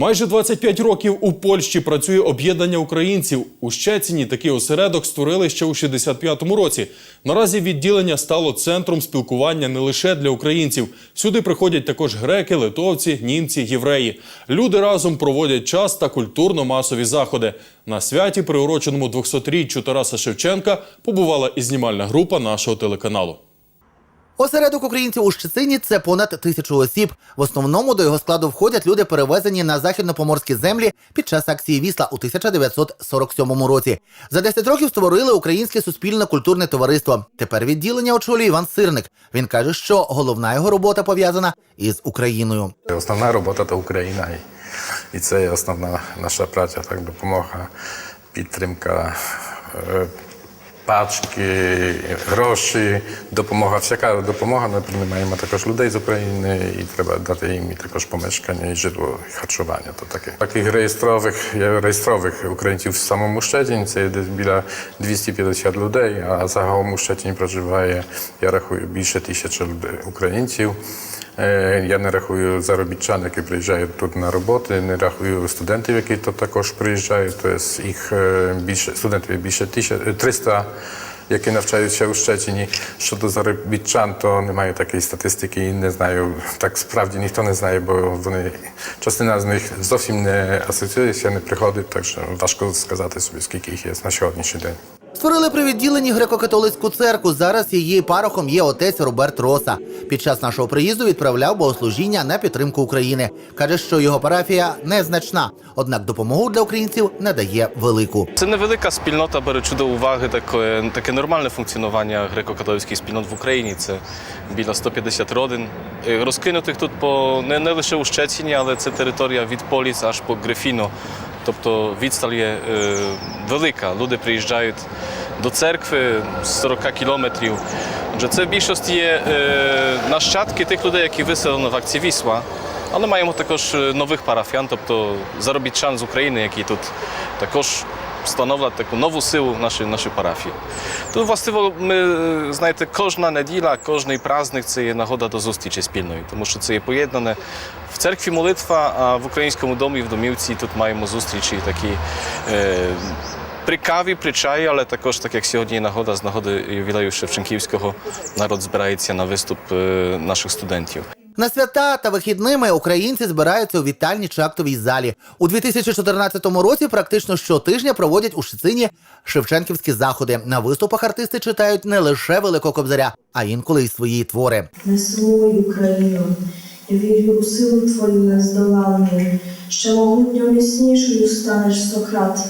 Майже 25 років у Польщі працює об'єднання українців. У Щеціні такий осередок створили ще у 65-му році. Наразі відділення стало центром спілкування не лише для українців. Сюди приходять також греки, литовці, німці, євреї. Люди разом проводять час та культурно-масові заходи. На святі, приуроченому 200-річчю Тараса Шевченка, побувала і знімальна група нашого телеканалу. Осередок українців у Щецині це понад тисячу осіб. В основному до його складу входять люди, перевезені на західнопоморські землі під час акції Вісла у 1947 році. За 10 років створили українське суспільне культурне товариство. Тепер відділення очолює Іван Сирник. Він каже, що головна його робота пов'язана із Україною. Основна робота то Україна, і, і це основна наша праця, так допомога, підтримка, е, пачки, гроші, допомога, всяка допомога. Ми приймаємо також людей з України і треба дати їм також помешкання, і житло, і харчування. То таке. Таких реєстрових, реєстрових українців в самому Щeciні, це десь біля 250 людей, а загалом у Щeciні проживає, я рахую, більше тисячі людей, українців. Е, Я не рахую заробітчан, які приїжджають тут на роботи, не рахую студентів, які тут також приїжджають. Тобто їх е, більше студентів більше тисяч- 300, які навчаються у Щeciні. Щодо заробітчан, то немає такої статистики і не знаю. Так справді ніхто не знає, бо вони частина з них зовсім не асоціюється, не приходить, так що важко сказати собі, скільки їх є на сьогоднішній день. Створили при відділенні греко-католицьку церкву. Зараз її парохом є отець Роберт Роса. Під час нашого приїзду відправляв богослужіння на підтримку України. каже, що його парафія незначна, однак допомогу для українців надає велику. Це невелика спільнота, беручи до уваги таке, таке нормальне функціонування греко-католицьких спільнот в Україні. Це біля 150 родин. Е, Розкинутих тут по не, не лише у Щеціні, але це територія від Поліс аж по Грифіно. Тобто відсталь є е, велика. Люди приїжджають до церкви з 40 кілометрів. Отже, це в більшості є е, нащадки тих людей, які виселені в акції Вісла. Але маємо також е, нових парафіян, тобто заробітчан з України, які тут також становлять таку нову силу в нашій, парафії. Тут, властиво, ми знаєте, кожна неділя, кожний праздник це є нагода до зустрічі спільної, тому що це є поєднане в церкві молитва, а в українському домі в домівці тут маємо зустрічі такі. Е, при каві, при чаї, але також, так як сьогодні нагода з нагоди ювілею Шевченківського, народ збирається на виступ е, наших студентів. На свята та вихідними українці збираються у вітальні чи актовій залі. У 2014 році практично щотижня проводять у Шицині шевченківські заходи. На виступах артисти читають не лише Великого Кобзаря, а інколи й свої твори. Не сумуй, Україно, я вірю у силу Твою нездоланну, ще могутньо міцнішою станеш Сократ.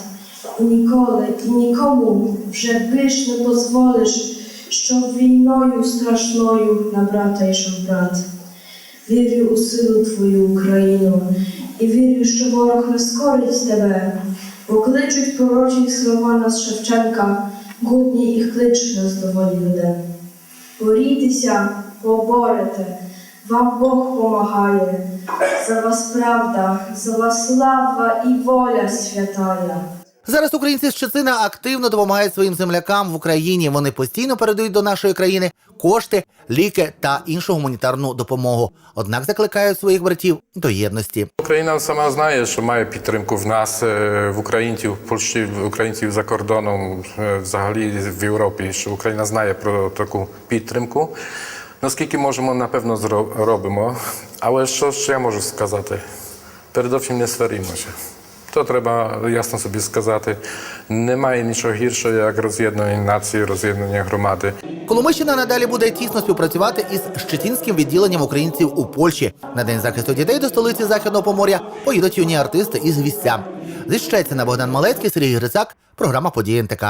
І ніколи і нікому вже биш не дозволиш, щоб війною страшною на брата йшов брат. Вірю у силу Твою, Україну, і вірю, що ворог не скорить тебе, бо кличуть пророчі слова нас Шевченка, гудні їх клич нас до волі веде. Борітеся, поборете, вам Бог помагає, за вас правда, за вас слава і воля святая. Зараз українці з Щецина активно допомагають своїм землякам в Україні. Вони постійно передають до нашої країни кошти, ліки та іншу гуманітарну допомогу. Однак закликають своїх братів до єдності. Україна сама знає, що має підтримку в нас, е, в українців, в Польщі, в українців за кордоном, е, взагалі в Європі, що Україна знає про таку підтримку. Наскільки можемо, напевно, зро- робимо. Але що ще я можу сказати? Передовсім не сваримося. То треба ясно собі сказати. Немає нічого гіршого, як роз'єднання нації, роз'єднання громади. Коломищина надалі буде тісно співпрацювати із Щетінським відділенням українців у Польщі. На день захисту дітей до столиці Західного Помор'я поїдуть юні артисти із гвістя. Зі Щецина Богдан Малецький, Сергій Грицак, програма «Події НТК».